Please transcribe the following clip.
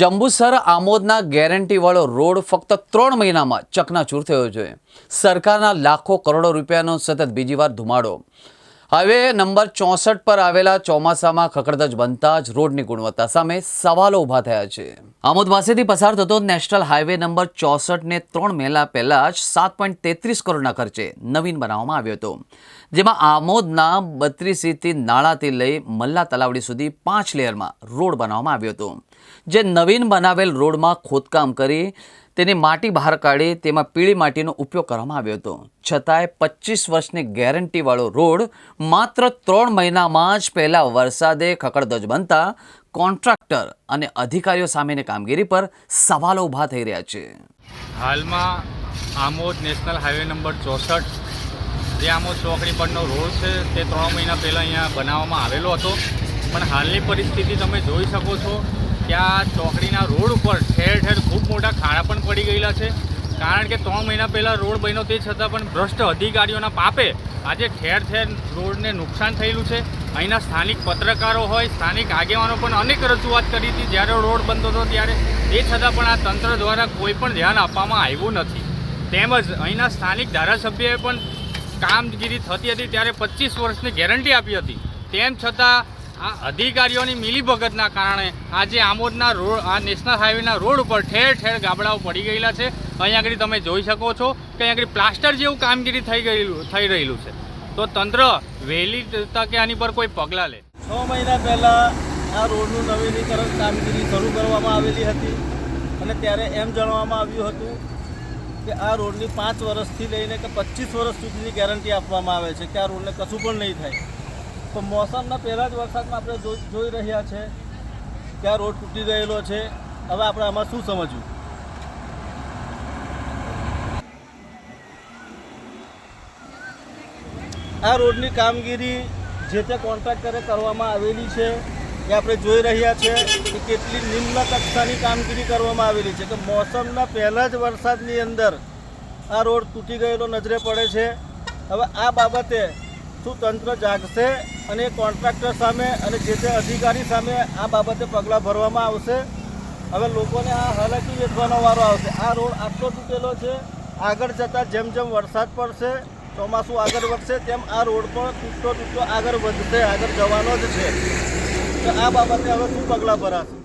Jambusar આમોદના ગેરંટીવાળો road ફક્ત ત્રણ મહિનામાં ચકનાચૂર થયો છે. સરકારના લાખો કરોડો રૂપિયાનો સતત બીજી વાર ધુમાડો. હવે નંબર ચોસઠ પર આવેલા ચોમાસામાં ખકડધજ બનતા જ રોડની ગુણવત્તા સામે સવાલો ઊભા થયા છે. આમોદ પાસેથી પસાર થતો નેશનલ હાઈવે નંબર ચોસઠને ત્રણ મહિના પહેલા જ સાત પોઈન્ટ તેત્રીસ કરોડના ખર્ચે નવીન બનાવવામાં આવ્યો હતો. જેમાં આમોદના બત્રીસીથી નાળાથી લઈ મલ્લા તલાવડી સુધી પાંચ લેયરમાં રોડ બનાવવામાં આવ્યો હતો. જે નવીન બનાવેલ રોડમાં ખોદકામ કરી તેની માટી બહાર કાઢી તેમાં પીળી માટીનો ઉપયોગ કરવામાં આવ્યો હતો. છતાંય પચીસ વર્ષની ગેરંટીવાળો રોડ માત્ર ત્રણ મહિનામાં જ પહેલાં વરસાદે ખકડધજ બનતા કોન્ટ્રાક્ટર અને અધિકારીઓ સામેની કામગીરી પર સવાલો ઊભા થઈ રહ્યા છે. હાલમાં આમોદ નેશનલ હાઈવે નંબર ચોસઠ જે આમોદ ચોકડી પરનો રોડ છે, તે ત્રણ મહિના પહેલાં અહીંયા બનાવવામાં આવેલો હતો. પણ હાલની પરિસ્થિતિ તમે જોઈ શકો છો કે આ ચોકડીના રોડ ઉપર ઠેર ઠેર ખૂબ મોટા ખાડા પણ પડી ગયેલા છે. કારણ કે ત્રણ મહિના પહેલાં રોડ બન્યો તે છતાં પણ ભ્રષ્ટ અધિકારીઓના પાપે આજે ઠેર ઠેર રોડને નુકસાન થયેલું છે. અહીંના સ્થાનિક પત્રકારો હોય, સ્થાનિક આગેવાનો પણ અનેક રજૂઆત કરી હતી જ્યારે રોડ બનતો હતો ત્યારે. એ છતાં પણ આ તંત્ર દ્વારા કોઈ પણ ધ્યાન આપવામાં આવ્યું નથી. તેમજ અહીંના સ્થાનિક ધારાસભ્યએ પણ કામગીરી થતી હતી ત્યારે પચીસ વર્ષની ગેરંટી આપી હતી. તેમ છતાં આ અધિકારીઓની મિલીભગતના કારણે આજે આમોદના રોડ, આ નેશનલ હાઈવેના રોડ ઉપર ઠેર ઠેર ગાબડાઓ પડી ગયેલા છે. અહીંયા આગળ તમે જોઈ શકો છો કે અહીંયા પ્લાસ્ટર જેવું કામગીરી થઈ ગયેલું, થઈ રહેલું છે. તો તંત્ર વહેલી તકે આની પર કોઈ પગલાં લે. છ મહિના પહેલાં આ રોડનું નવીનીકરણ કામગીરી શરૂ કરવામાં આવેલી હતી અને ત્યારે એમ જણાવવામાં આવ્યું હતું કે આ રોડની પાંચ વર્ષથી લઈને કે પચીસ વર્ષ સુધીની ગેરંટી આપવામાં આવે છે કે આ રોડને કશું પણ નહીં થાય. તો મોસમના પહેલાં જ વરસાદમાં આપણે જોઈ રહ્યા છે કે આ રોડ તૂટી ગયેલો છે. હવે આપણે આમાં શું સમજવું? આ રોડની કામગીરી જે તે કોન્ટ્રાક્ટરે કરવામાં આવેલી છે એ આપણે જોઈ રહ્યા છે કે કેટલી નિમ્ન કક્ષાની કામગીરી કરવામાં આવેલી છે કે મોસમના પહેલાં જ વરસાદની અંદર આ રોડ તૂટી ગયેલો નજરે પડે છે. હવે આ બાબતે શું તંત્ર જાગશે અને કોન્ટ્રાક્ટર સામે અને જે તે અધિકારી સામે આ બાબતે પગલાં ભરવામાં આવશે? હવે લોકોને આ હાલાકી વેઠવાનો વારો આવશે. આ રોડ આટલો તૂટેલો છે, આગળ જતાં જેમ જેમ વરસાદ પડશે, ચોમાસું આગળ વધશે, તેમ આ રોડ પણ તૂટતો તૂટતો આગળ વધશે, આગળ જવાનો જ છે. આ બાબતે હવે શું પગલાં ભરાશે?